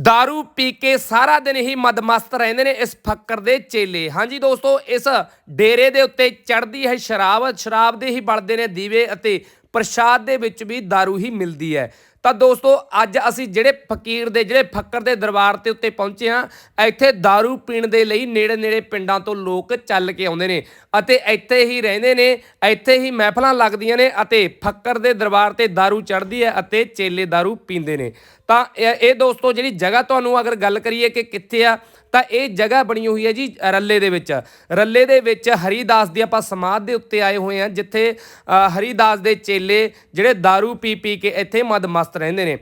दारू ਪੀ ਕੇ ਸਾਰਾ ਦਿਨ ਹੀ ਮਦਮਸਤ ਰਹਿੰਦੇ ਨੇ ਇਸ ਫੱਕਰ ਦੇ ਚੇਲੇ ਹਾਂਜੀ ਦੋਸਤੋ ਇਸ ਡੇਰੇ ਦੇ ਉੱਤੇ ਚੜਦੀ ਹੈ ਸ਼ਰਾਬ ਸ਼ਰਾਬ ਦੇ ਹੀ ਬਲਦੇ ਨੇ ਦੀਵੇ ਅਤੇ ਪ੍ਰਸ਼ਾਦ ਦੇ ਵਿੱਚ ਵੀ दारू ਹੀ ਮਿਲਦੀ ਹੈ ਤਾਂ ਦੋਸਤੋ ਅੱਜ ਅਸੀਂ ਜਿਹੜੇ ਫਕੀਰ ਦੇ ਜਿਹੜੇ ਫੱਕਰ ਦੇ ਦਰਬਾਰ ਤੇ ਉੱਤੇ ਪਹੁੰਚੇ ਹਾਂ ਇੱਥੇ दारू ਪੀਣ ਦੇ ਲਈ ਨੇੜੇ ਨੇੜੇ ਪਿੰਡਾਂ ਤੋਂ ਲੋਕ ਚੱਲ ਕੇ ਆਉਂਦੇ ਨੇ ਅਤੇ ਇੱਥੇ ਹੀ ਰਹਿੰਦੇ ਨੇ ਇੱਥੇ ਹੀ ਮਹਿਫਲਾਂ ਲੱਗਦੀਆਂ ਨੇ ਅਤੇ ਫੱਕਰ ਦੇ ਦਰਬਾਰ ਤੇ दारू ਚੜਦੀ ਹੈ ਅਤੇ ਚੇਲੇ दारू ਪੀਂਦੇ ਨੇ ਤਾਂ ਇਹ ਇਹ ਦੋਸਤੋ ਜਿਹੜੀ ਜਗ੍ਹਾ ਤੁਹਾਨੂੰ ਅਗਰ ਗੱਲ ਕਰੀਏ ਕਿ ਕਿੱਥੇ ਆ ਤਾਂ ਇਹ ਜਗ੍ਹਾ ਬਣੀ ਹੋਈ ਹੈ ਜੀ ਰੱਲੇ ਦੇ ਵਿੱਚ। ਰੱਲੇ ਦੇ ਵਿੱਚ ਹਰੀਦਾਸ ਦੀ ਆਪਾਂ ਸਮਾਧ ਦੇ ਉੱਤੇ ਆਏ ਹੋਏ ਆ ਜਿੱਥੇ ਅ, ਹਰੀਦਾਸ ਦੇ ਚੇਲੇ ਜਿਹੜੇ दारू ਪੀ ਪੀ ਕੇ ਇੱਥੇ ਮਦਮਸਤ ਰਹਿੰਦੇ ਨੇ।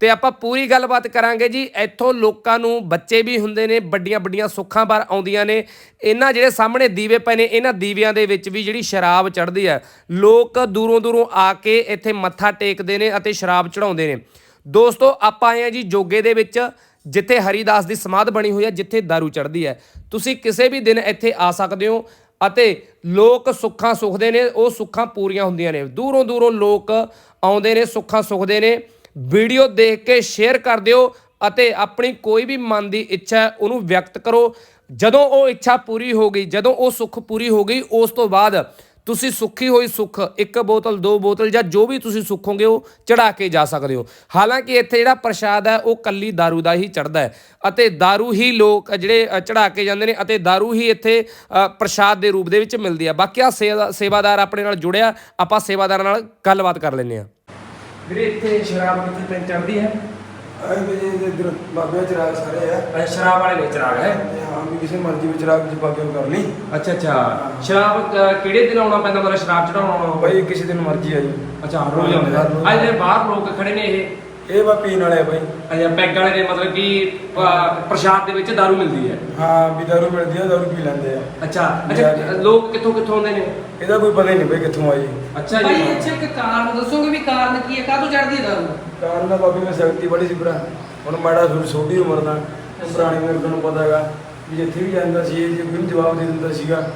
ਤੇ ਆਪਾਂ ਪੂਰੀ ਗੱਲਬਾਤ ਕਰਾਂਗੇ ਜੀ ਇੱਥੋਂ ਲੋਕਾਂ ਨੂੰ ਬੱਚੇ ਵੀ ਹੁੰਦੇ ਨੇ ਵੱਡੀਆਂ ਵੱਡੀਆਂ ਸੁੱਖਾਂ ਬਾਰ ਆਉਂਦੀਆਂ ਨੇ। ਇਹਨਾਂ ਜਿਹੜੇ ਸਾਹਮਣੇ ਦੀਵੇ ਪਏ ਨੇ ਇਹਨਾਂ ਦੀਵਿਆਂ ਦੇ ਵਿੱਚ ਵੀ ਜਿਹੜੀ ਸ਼ਰਾਬ ਚੜ੍ਹਦੀ ਹੈ ਲੋਕ ਦੂਰੋਂ ਦੂਰੋਂ ਆ ਕੇ ਇੱਥੇ ਮੱਥਾ ਟੇਕਦੇ ਨੇ ਅਤੇ ਸ਼ਰਾਬ ਚੜਾਉਂਦੇ ਨੇ। ਦੋਸਤੋ ਆਪਾਂ ਆਏ ਆ ਜੀ ਜੋਗੇ ਦੇ ਵਿੱਚ ਜਿੱਥੇ ਹਰੀਦਾਸ ਦੀ ਸਮਾਧ ਬਣੀ ਹੋਈ ਹੈ, ਜਿੱਥੇ दारू ਚੜ੍ਹਦੀ ਹੈ। ਤੁਸੀਂ ਕਿਸੇ ਵੀ ਦਿਨ ਇੱਥੇ ਆ ਸਕਦੇ ਹੋ ਅਤੇ ਲੋਕ ਸੁੱਖਾਂ ਸੁਖਦੇ ਨੇ, ਉਹ ਸੁੱਖਾਂ ਪੂਰੀਆਂ ਹੁੰਦੀਆਂ ਨੇ। ਦੂਰੋਂ ਦੂਰੋਂ ਲੋਕ ਆਉਂਦੇ ਨੇ, ਸੁੱਖਾਂ ਸੁਖਦੇ ਨੇ। ਵੀਡੀਓ ਦੇਖ ਕੇ ਸ਼ੇਅਰ ਕਰ ਦਿਓ ਅਤੇ ਆਪਣੀ ਕੋਈ ਵੀ ਮਨ ਦੀ ਇੱਛਾ ਉਹਨੂੰ ਵਿਅਕਤ ਕਰੋ। ਜਦੋਂ ਉਹ ਇੱਛਾ ਪੂਰੀ ਹੋ ਗਈ, ਜਦੋਂ ਉਹ ਸੁੱਖ ਪੂਰੀ ਹੋ ਗਈ, ਉਸ ਤੋਂ ਬਾਅਦ ਤੁਸੀਂ ਸੁੱਖੀ ਹੋਈ ਸੁੱਖ ਇੱਕ ਬੋਤਲ ਦੋ ਬੋਤਲ ਜਾਂ ਜੋ ਵੀ ਤੁਸੀਂ ਸੁੱਖੋਗੇ ਉਹ ਚੜਾ ਕੇ ਜਾ ਸਕਦੇ ਹੋ ਹਾਲਾਂਕਿ ਇੱਥੇ ਜਿਹੜਾ ਪ੍ਰਸ਼ਾਦ ਹੈ ਉਹ ਕੱਲੀ दारू ਦਾ ਹੀ ਚੜਦਾ ਹੈ ਅਤੇ दारू ਹੀ ਲੋਕ ਜਿਹੜੇ ਚੜਾ ਕੇ ਜਾਂਦੇ ਨੇ ਅਤੇ दारू ਹੀ ਇੱਥੇ ਅ, ਪ੍ਰਸ਼ਾਦ ਦੇ ਰੂਪ ਦੇ ਵਿੱਚ ਮਿਲਦੀ ਹੈ ਬਾਕੀ ਆ ਸੇਵਾ- ਸੇਵਾਦਾਰ ਆਪਣੇ ਨਾਲ ਜੁੜਿਆ ਆਪਾਂ ਸੇਵਾਦਾਰਾਂ ਨਾਲ ਗੱਲਬਾਤ ਕਰ ਲੈਂਦੇ ਹਾਂ ਵੀਰੇ ਇੱਥੇ ਸ਼ਰਾਬ ਕਿੱਥੇ ਤਿੰਨ ਚੜਦੀ ਹੈ ਆਏ ਵੀ ਜੀ ਇਧਰ ਬਾਬੇ ਚਰਾਗ ਸਾਰੇ ਆ। ਸ਼ਰਾਬ ਵਾਲੇ ਨੇ ਚਰਾਗ ਹੈ? ਤੇ ਹਾਂ ਵੀ ਕਿਸੇ ਮਰਜ਼ੀ ਵਿੱਚ ਚਰਾਗ ਵਿੱਚ ਬਾਬੇ ਨੂੰ ਕਰ ਲਈ। ਅੱਛਾ ਅੱਛਾ। ਸ਼ਰਾਬ ਕਿਹੜੇ ਦਿਨ ਆਉਣਾ ਪੈਂਦਾ? ਮਤਲਬ ਸ਼ਰਾਬ ਚੜਾਉਣਾ ਆਉਣਾ ਬਾਈ ਕਿਸੇ ਦਿਨ ਮਰਜ਼ੀ ਆ ਜੀ। ਅੱਛਾ ਰੋਜ਼ ਆਉਂਦੇ। ਆ ਅੱਜ ਜਿਹੜੇ ਬਾਹਰ ਲੋਕ ਖੜੇ ਨੇ ਇਹ। ਇਹ ਵਾ ਪੀਣ ਵਾਲੇ ਆ ਬਾਈ। ਅੱਛਾ ਪੈਗ ਵਾਲੇ ਦੇ ਮਤਲਬ ਕਿ ਪ੍ਰਸ਼ਾਦ ਦੇ ਵਿੱਚ दारू ਮਿਲਦੀ ਹੈ? ਹਾਂ ਵੀ ਦਾਰੂ ਮਿਲਦੀ ਆ ਦਾਰੂ ਪੀ ਲੈਂਦੇ ਆ। ਅੱਛਾ ਅੱਛਾ ਲੋਕ ਕਿੱਥੋਂ ਕਿੱਥੋਂ ਆਉਂਦੇ ਨੇ? ਇਹਦਾ ਕੋਈ ਪਤਾ ਹੀ ਨਹੀਂ ਬਾਈ ਕਿੱਥੋਂ ਆਈ। ਅੱਛਾ ਭਾਈ ਜੀ ਇੱਥੇ ਇੱਕ ਕਾਰਨ ਦੱਸੋਗੇ ਵੀ ਕਾਰਨ ਕੀ ਹੈ? ਕਾਹਤੋਂ ਚੜਦੀ ਹੈ ਦਾਰੂ? ਕਾਰਨ ਦਾ ਬਾਬੇ ਵਿੱਚ ਸ਼ਕਤੀ ਬੜੀ ਸੀ ਭਰਾ। ਹੁਣ ਮਾੜਾ ਥੋੜੀ ਛੋਟੀ ਉਮਰ ਦਾ ਪੁਰਾਣੀ ਮੇਰੇ ਨੂੰ ਪਤਾ ਹੈਗਾ। ਵੀ ਜਿੱਥੇ ਵੀ ਜਾਂਦਾ ਸੀ ਇਹ ਜੇ ਕੋਈ ਜਵਾਬ ਦੇ ਦਿੰਦਾ ਸੀਗਾ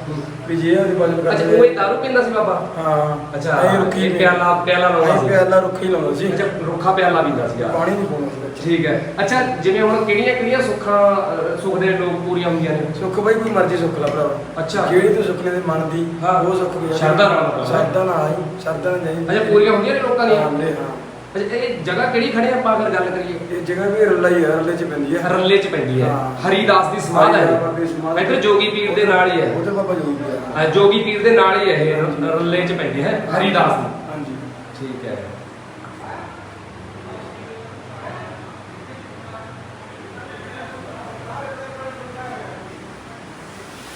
ਵੀ ਜੇ ਉਹਦੀ ਪਾਲਣ ਅੱਛਾ ਉਹ ਇਹ दारू ਪੀਂਦਾ ਸੀ ਬਾਬਾ? ਹਾਂ। ਅੱਛਾ, ਇਹ ਰੁੱਖੀ ਇਹ ਪਿਆਲਾ- ਪਿਆਲਾ ਲਾਉਂਦਾ ਸੀ। ਪਿਆਲਾ ਰੁੱਖੀ ਲਾਉਂਦਾ ਸੀ। ਅੱਛਾ ਰੁੱਖਾ ਪਿਆਲਾ ਪੀਂਦਾ ਸੀਗਾ। ਪਾਣੀ ਨਹੀਂ ਪਾਉਂਦਾ ਸੀ ਵਿੱਚ। ਠੀਕ ਹੈ। ਅੱਛਾ ਜਿਵੇਂ ਹੁਣ ਕਿਹੜੀਆਂ ਕਿਹੜੀਆਂ ਸੁੱਖਾਂ ਅਹ, ਸੁੱਖ ਦੇ ਲੋਕ ਪੂਰੀਆਂ ਹੁੰਦੀਆਂ ਨੇ? ਸੁੱਖ ਬਾਈ ਕੋਈ ਮਰਜ਼ੀ ਸੁੱਖ ਲਾ ਭਰਾ ਅੱਛਾ। ਜਿਹੜੀ ਤੂੰ ਸੁੱਖ ਦੇ ਮਨ ਦੀ ਹਾਂ। ਉਹ ਸੁੱਖ ਵੀ ਸ਼ਰਧਾ ਨਾਲ। ਮਤਲਬ। ਸ਼ਰਧਾ ਨਾਲ ਆਈ ਸ਼ਰਧਾ ਨਾਲ ਜਾਈ ਅੱਛਾ ਪੂਰੀਆਂ ਹੁੰਦੀਆਂ ਨੇ ਲੋਕਾਂ ਦੀਆਂ? ਹਾਂ ਹਾਂ। ਅੱਛਾ ਇਹ ਜਗ੍ਹਾ ਕਿਹੜੀ ਖੜੇ ਆਪਾਂ ਅਗਰ ਗੱਲ ਕਰੀਏ। ਇਹ ਜਗ੍ਹਾ ਵੀ ਰੱਲਾ ਹੀ ਹੈ ਰੱਲੇ ਚ ਪੈਂਦੀ ਹੈ ਰੱਲੇ 'ਚ ਪੈਂਦੀ ਹੈ। ਹਾਂ। ਹਰੀਦਾਸ ਦੀ ਸਮਾਧ ਹੈ ਹਰੀਦਾਸ ਦੀ ਸਮਾਧ। ਇਹ। ਇੱਧਰ ਜੋਗੀ ਪੀਰ ਦੇ ਨਾਲ ਹੀ ਹੈ ਉਹ ਤੇ ਬਾਬਾ ਜੋਗੀ ਪਿਆ ਅਹ, ਜੋਗੀ ਪੀਰ ਦੇ ਨਾਲ ਹੀ ਹੈ ਇਹ। ਰ- ਰੱਲੇ 'ਚ ਪੈਂਦੀ ਹੈ? ਹਰੀਦਾਸ ਦੀ। ਹਾਂਜੀ। ਠੀਕ ਹੈ।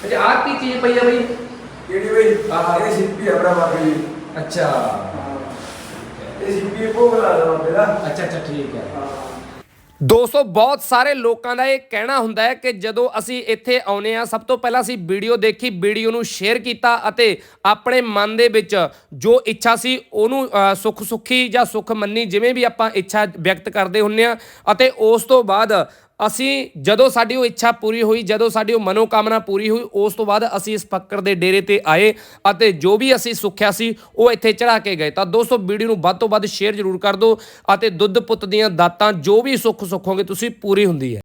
ਅੱਛਾ ਆਹ ਕੀ ਚੀਜ਼ ਪਈ ਹੈ ਬਈ? ਕਿਹੜੀ ਬਈ ਆਹ। ਇਹ ਸਿੱਪੀ ਹੈ ਭਰਾ ਬਾਬੇ ਦੀ। ਅੱਛਾ। ਹਾਂ। ਇਹ ਸਿੱਪੀ ਭੋਗ ਲਾ ਦਾ ਬਾਬੇ ਦਾ ਅੱਛਾ ਅੱਛਾ ਠੀਕ ਹੈ ਹਾਂ ਦੋਸਤੋ ਬਹੁਤ ਸਾਰੇ ਲੋਕਾਂ ਦਾ ਇਹ ਕਹਿਣਾ ਹੁੰਦਾ ਹੈ ਕਿ ਜਦੋਂ ਅਸੀਂ ਇੱਥੇ ਆਉਨੇ ਆ ਸਭ ਤੋਂ ਪਹਿਲਾਂ ਅਸੀਂ ਵੀਡੀਓ ਦੇਖੀ ਵੀਡੀਓ ਨੂੰ ਸ਼ੇਅਰ ਕੀਤਾ ਅਤੇ ਆਪਣੇ ਮਨ ਦੇ ਵਿੱਚ ਜੋ ਇੱਛਾ ਸੀ ਉਹਨੂੰ ਅ, ਸੁੱਖ ਸੁੱਖੀ ਜਾਂ ਸੁੱਖ ਮੰਨੀ ਜਿਵੇਂ ਵੀ ਆਪਾਂ ਇੱਛਾ ਵਿਅਕਤ ਕਰਦੇ ਹੁੰਨੇ ਆ ਅਤੇ ਉਸ ਤੋਂ ਬਾਅਦ ਅਸੀਂ ਜਦੋਂ ਸਾਡੀ ਉਹ ਇੱਛਾ ਪੂਰੀ ਹੋਈ, ਜਦੋਂ ਸਾਡੀ ਉਹ ਮਨੋਕਾਮਨਾ ਪੂਰੀ ਹੋਈ, ਉਸ ਤੋਂ ਬਾਅਦ ਅਸੀਂ ਇਸ ਫੱਕਰ ਦੇ ਡੇਰੇ ਤੇ ਆਏ ਅਤੇ ਜੋ ਵੀ ਅਸੀਂ ਸੁੱਖਿਆ ਸੀ, ਉਹ ਇੱਥੇ ਚੜਾ ਕੇ ਗਏ। ਤਾਂ ਦੋਸਤੋ, ਵੀਡੀਓ ਨੂੰ ਵੱਧ ਤੋਂ ਵੱਧ ਸ਼ੇਅਰ ਜ਼ਰੂਰ ਕਰ ਦਿਓ ਅਤੇ ਦੁੱਧ ਪੁੱਤ ਦੀਆਂ ਦਾਤਾਂ ਜੋ ਵੀ ਸੁੱਖ ਸੁੱਖੋਗੇ ਤੁਸੀਂ ਪੂਰੀ ਹੁੰਦੀ ਹੈ।